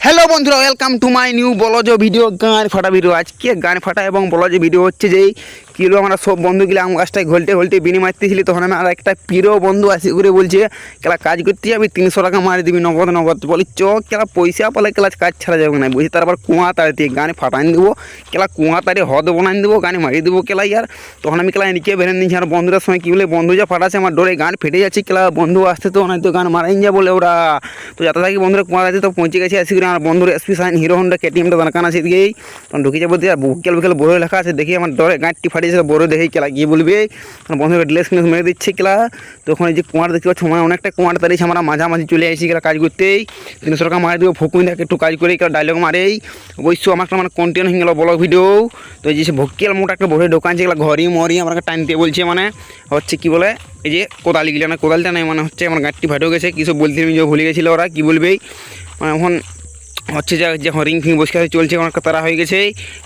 Hello বন্ধুরা welcome to my new বলজ video গান ফাটা ভিডিও আজকে গান ফাটা এবং বলজ ভিডিও হচ্ছে যেই কিলো আমরা সব বন্ধুগুলো আম গাছটায় ঘোলটে ঘোলটে বিনি মারতেছিলি, তখন আমি আর একটা প্রিয় বন্ধু আসি করে বলছে, কেলা কাজ করতে যাবি? তিনশো টাকা মারি দিবি, নগদ নগদ। বলি, চ, কেলা পয়সা পেলে কেলা কাজ ছাড়া যাবে না। বুঝি তারপর কুয়া তাড়ি দিয়ে গানে ফাটাই দেবো, কেলা কুয়া তাড়ি হদ বানাই দেবো, গানে মারি দেবো কেলা ইয়ার। তখন আমি কেলা নিচে বেরেন নিচ্ছি আর বন্ধুদের সময় কী বলে, বন্ধু যা ফাটাছে, আমার ডোরে গান ফেটে যাচ্ছে, কেলা বন্ধু আসতে তো নয় তো গান মারাই যা, বলে ওরা। তো যাতে থাকি বন্ধুরা কুয়া আছে তো পৌঁছে গেছে, আসি করে আমার বন্ধুর এসপি সাইন হিরো হন্ডা কেটিএমটা দোকান আছে এদিকেই তখন ঢুকে যাব দিয়ে বুকেল বুকেল বড় লেখা আছে, দেখি আমার ডরে গাঁটটি ফাটিয়েছে বড় দেখে কেলা, গিয়ে বলবে, আমার বন্ধুকে ড্রেস ফ্লেস মেরে দিচ্ছে কেলা। তখন এই যে কুমার দেখতে পাচ্ছি আমার অনেকটা কুমার তারিয়েছে আমরা মাঝামাঝি চলে আসি কেলা কাজ করতেই। তিনশো টাকা মারি দেবো ফুকুন দেখে, একটু কাজ করে, কেলা ডায়লগ মারেই। অবশ্য আমার একটা মানে কন্টেন্ট হয়ে গেল ব্লগ ভিডিও তো এই যে সে ভক্কিয়াল মোটা একটা বড় দোকান আছে এগুলো ঘরই মরি আমাকে টানতে বলছে মানে হচ্ছে কি বলে, এই যে কোদালি গিলা না, কোদালটা নাই মানে হচ্ছে আমার গাঁটটি ফাটেও গেছে কিছু বলতে ভুলে গেছিল ওরা, কি বলবেই মানে এখন হচ্ছে যে, যখন রিং ফিং বসে চলছে অনেক তারা হয়ে গেছে।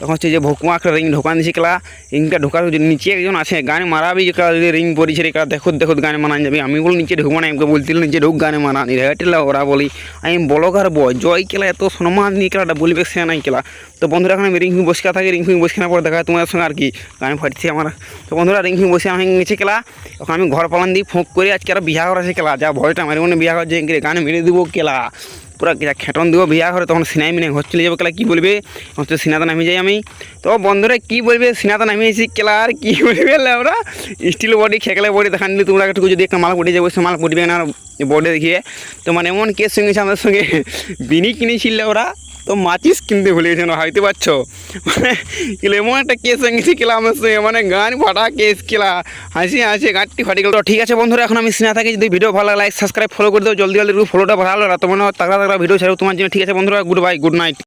এখন হচ্ছে যে ভকুয়া একটা রিং ঢোকান দিয়েছে কেলা। রিংটা ঢোকার নিচে একজন আছে, গান মারাবি যে যদি রিং পড়েছে রে কালা দেখো দেখো গানে মানান যাবে। আমি বলি নিচে ঢুকবো না আমাকে বলছিল, নিচে ঢুক, গানে মানানি রেটেলা ওরা বলি। আমি বলগার বয়, জয় কেলা, এত সম্মান নিয়ে কেলাটা বলবে সে নাই কেলা। তো বন্ধুরা, এখন আমি রিং ফিং বসে থাকি, রিং ফিং বসে না পরে দেখা তোমাদের সঙ্গে আর কি গান ফাটছে আমার। তো বন্ধুরা, রিং ফিং বসে আমি গেছে কেলা। এখন আমি ঘর পালান দিয়ে ফোঁক করে আজকে আর বিয়া করেছে কেলা। যা ভয়টা মারি মানে বিয়া করছে গান মেরে দিব কেলা। পুরা যা খেটন দিব, বিয়া ঘরে তখন সিনাই মিনে চলে যাব, কেলা কী বলবে? হচ্ছে সিনাতে নামিয়ে যাই আমি। তো বন্ধুরা কী বলবে? সিনাতে নামিয়েছি কেলা আর কী বলবে? ওরা স্টিল বডি খেকলে বডি দেখান দিলে তোমরা একটু যদি একটা মাল পড়ে যাব, সে মাল পড়বে না বডি দেখিয়ে। তো মানে এমন কেস শুনেছে, আমাদের সঙ্গে বিনি কিনেছিল ওরা। তো মাচিস কিনতে ভুলে গেছে না, হাইতে পারছ? মানে এমন একটা কেস সঙ্গেছি কেলা আমার সঙ্গে মানে গান ফাটা কেস কেলা হাসি হাসি, গাঁটটি ফাটি গেল। ঠিক আছে বন্ধুরা, এখন আমি সিনা থাকি। যদি ভিডিও ভালো লাইক সাবস্ক্রাইব ফলো করে দাও। জলদি জলদি ফলোটা ভালো তোমার তাগড়া তাগড়া ভিডিও ছাড়ো তোমার জন্য। ঠিক আছে বন্ধুরা গুড বাই গুড নাইট